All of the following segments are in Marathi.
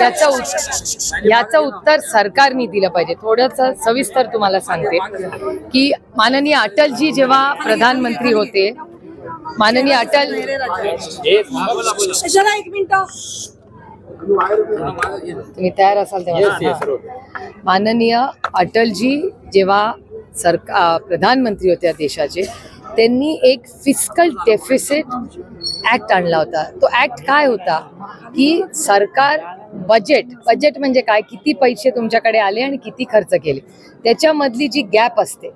याचं उत- याचं उत्तर सरकारने दिलं पाहिजे. थोडस सविस्तर तुम्हाला सांगते की माननीय अटलजी जेव्हा प्रधानमंत्री होते माननीय अटल जरा एक मिनिट. तुम्ही तयार असाल तेव्हा. माननीय अटलजी जेव्हा सरकार प्रधानमंत्री होते देशाचे त्यांनी एक फिस्कल डेफिसिट ऍक्ट आणला होता. तो ऍक्ट काय होता? की सरकार बजेट बजेट म्हणजे काय? किती पैसे तुमच्याकडे आले आणि किती खर्च केले? त्याच्यामधली जी गॅप असते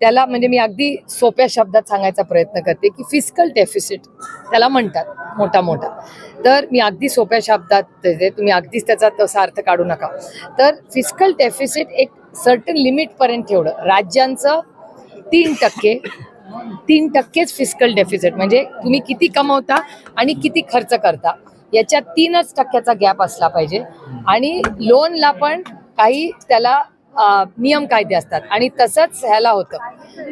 त्याला म्हणजे मी अगदी सोप्या शब्दात सांगायचा प्रयत्न करते की फिजिकल डेफिसिट त्याला म्हणतात मोठा मोठा. तर मी अगदी सोप्या शब्दात ते- तुम्ही अगदीच त्याचा तसा अर्थ काढू नका. तर फिजिकल डेफिसिट एक सर्टन लिमिटपर्यंत ठेवलं. राज्यांचं तीन टक्के तीन टक्केच फिस्कल डेफिसिट म्हणजे तुम्ही किती कमवता आणि किती खर्च करता याच्यात तीनच टक्क्याचा गॅप असला पाहिजे. आणि लोनला पण काही त्याला नियम कायदे असतात. आणि तसंच ह्याला होतं.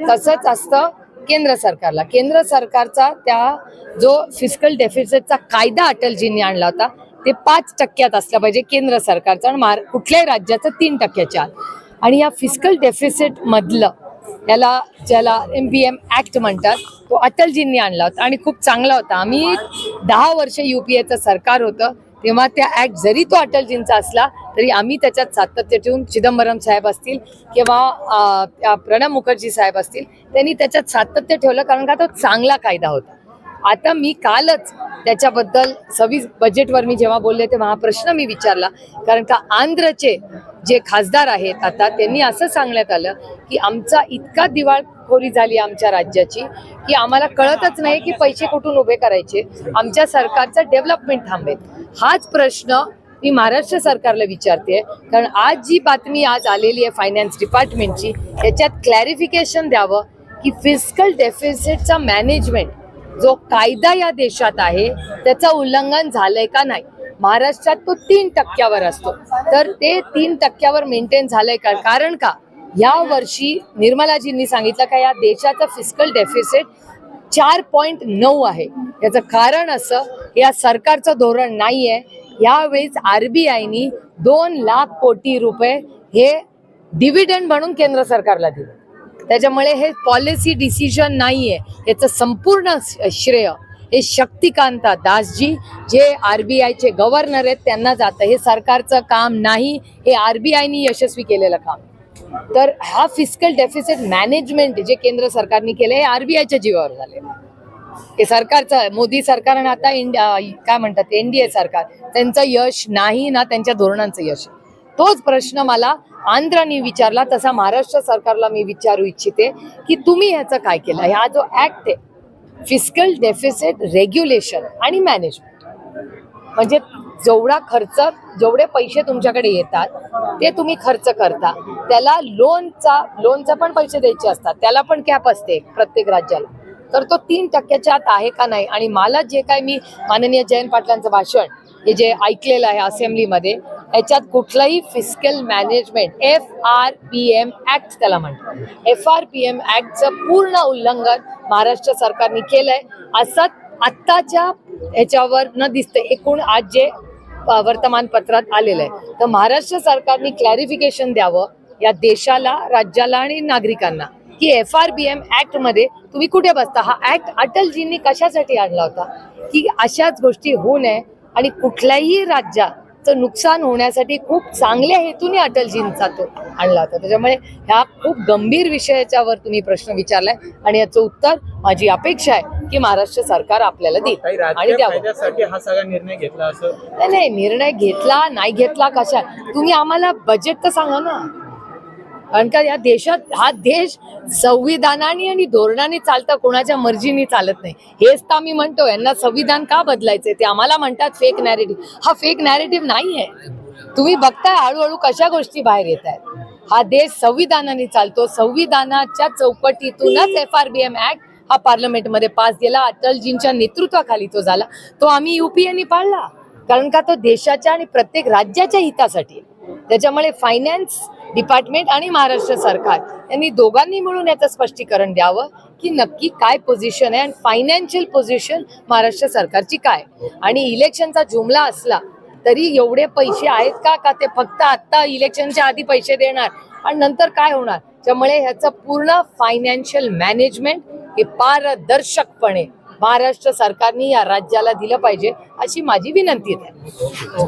तसंच असतं केंद्र सरकारला. केंद्र सरकारचा त्या जो फिस्कल डेफिसिटचा कायदा अटलजींनी आणला होता ते पाच टक्क्यात असला पाहिजे केंद्र सरकारचा आणि महार कुठल्याही राज्याचं तीन टक्क्याच्या आत. आणि या फिस्कल डेफिसिट मधलं याला ज्याला एम बी एम ऍक्ट म्हणतात तो अटलजींनी आणला होता आणि खूप चांगला होता. आम्ही दहा वर्ष युपीएचं सरकार होतं तेव्हा त्या ऍक्ट जरी तो अटलजींचा असला तरी आम्ही त्याच्यात सातत्य ठेवून चिदंबरम साहेब असतील किंवा प्रणब मुखर्जी साहेब असतील त्यांनी त्याच्यात सातत्य ठेवलं कारण का तो चांगला कायदा होता. आता मी कालच त्याच्याबद्दल सव्वीस बजेटवर मी जेव्हा बोलले तेव्हा हा प्रश्न मी विचारला. कारण का आंध्रचे जे खासदार आहेत आता त्यांनी असं सांगण्यात आलं की आमचा इतका दिवाळखोरी झाली आमच्या राज्याची की आम्हाला कळतच नाही की पैसे कुठून उभे करायचे. आमच्या सरकारचं डेव्हलपमेंट थांबेल. हाच प्रश्न मी महाराष्ट्र सरकारला विचारते. कारण आज जी बातमी आज आलेली आहे फायनान्स डिपार्टमेंटची त्याच्यात क्लॅरिफिकेशन द्यावं की फिजिकल डेफिसिटचा मॅनेजमेंट जो कायदा या देशात आहे त्याचं उल्लंघन झालंय का नाही? महाराष्ट्रात तो तीन टक्क्यावर असतो. तर ते तीन टक्क्यावर मेंटेन झालंय का? कारण का? या वर्षी निर्मलाजींनी सांगितलं का या देशाचं फिजिकल डेफिसिट चार पॉईंट नऊ आहे. याचं कारण असं या सरकारचं धोरण नाही आहे यावेळेस आरबीआयनी दोन लाख कोटी रुपये हे डिव्हिडंड म्हणून केंद्र सरकारला दिले. त्याच्यामुळे हे पॉलिसी डिसिजन नाही आहे याचं संपूर्ण श्रेय हे शक्तिकांता दासजी जे आर बी आयचे गव्हर्नर आहेत त्यांना जातं. हे सरकारचं काम नाही हे आर बी आयनी यशस्वी केलेलं काम. तर हा फिजिकल डेफिसिट मॅनेजमेंट जे केंद्र सरकारने केलं हे आर बी आयच्या जीवावर झालेलं हे सरकारचं मोदी सरकार आणि आता इंडिया काय म्हणतात एनडीए सरकार. त्यांचं यश नाही ना त्यांच्या धोरणांचं यश. आहे. तोच प्रश्न मला आंध्राने विचारला तसा महाराष्ट्र सरकारला मी विचारू इच्छिते की तुम्ही ह्याचं काय केलं? हा जो ऍक्ट आहे फिस्कल डेफिसिट रेग्युलेशन आणि मॅनेजमेंट म्हणजे जेवढा खर्च जेवढे पैसे तुमच्याकडे येतात ते तुम्ही खर्च करता. त्याला लोनचा लोनचा पण पैसे द्यायचे असतात. त्याला पण कॅप असते प्रत्येक राज्याला. तर तो तीन टक्क्याच्या आत आहे का नाही? आणि मला जे काय मी माननीय जयंत पाटलांचं भाषण हे जे ऐकलेलं आहे असेंब्लीमध्ये याच्यात कुठलंही fiscal management F R P M act त्याला म्हणतात. एफ आर पी एम ऍक्टचं पूर्ण उल्लंघन महाराष्ट्र सरकारने केलंय. असं आत्ताच्या ह्याच्यावर न दिसतं एकूण आज जे वर्तमानपत्रात आलेलं आहे. तर महाराष्ट्र सरकारने क्लॅरिफिकेशन द्यावं या देशाला राज्याला आणि नागरिकांना की एफ आर बी एम ॲक्टमध्ये तुम्ही कुठे बसता? हा ऍक्ट अटलजींनी कशासाठी आणला होता? की अशाच गोष्टी होऊ नये आणि कुठल्याही राज्यात राज्याचं नुकसान होण्यासाठी खूप चांगल्या हेतूने अटलजींचा तो आणला होता. त्याच्यामुळे ह्या खूप गंभीर विषयाच्यावर तुम्ही प्रश्न विचारलाय आणि याचं उत्तर माझी अपेक्षा आहे की महाराष्ट्र सरकार आपल्याला देईल. आणि हा सगळा निर्णय घेतला असं? नाही नाही निर्णय घेतला नाही घेतला कशा? तुम्ही आम्हाला बजेट तर सांगा ना. कारण का या देशात हा देश संविधानाने आणि धोरणाने चालतं कोणाच्या मर्जीने चालत नाही. हेच तर आम्ही म्हणतो यांना संविधान का बदलायचंय? ते आम्हाला म्हणतात फेक नॅरेटिव्ह हा फेक नॅरेटिव्ह नाही आहे तुम्ही बघताय हळूहळू कशा गोष्टी बाहेर येत आहेत हा देश संविधानाने चालतो. संविधानाच्या चौकटीतूनच F R B M act हा पार्लमेंटमध्ये पास केला अटलजींच्या नेतृत्वाखाली तो झाला. तो आम्ही युपीएनी पाळला. कारण का तो देशाच्या आणि प्रत्येक राज्याच्या हितासाठी त्याच्यामुळे फायनान्स डिपार्टमेंट आणि महाराष्ट्र सरकार यांनी दोघांनी मिळून याचं स्पष्टीकरण द्यावं की नक्की काय पोझिशन आहे आणि फायनान्शियल पोझिशन महाराष्ट्र सरकारची काय? आणि इलेक्शनचा जुमला असला तरी एवढे पैसे आहेत का? का ते फक्त आता इलेक्शनच्या आधी पैसे देणार? आणि नंतर काय होणार? त्यामुळे ह्याचं पूर्ण फायनान्शियल मॅनेजमेंट हे पारदर्शकपणे महाराष्ट्र सरकारने या राज्याला दिलं पाहिजे अशी माझी विनंती आहे.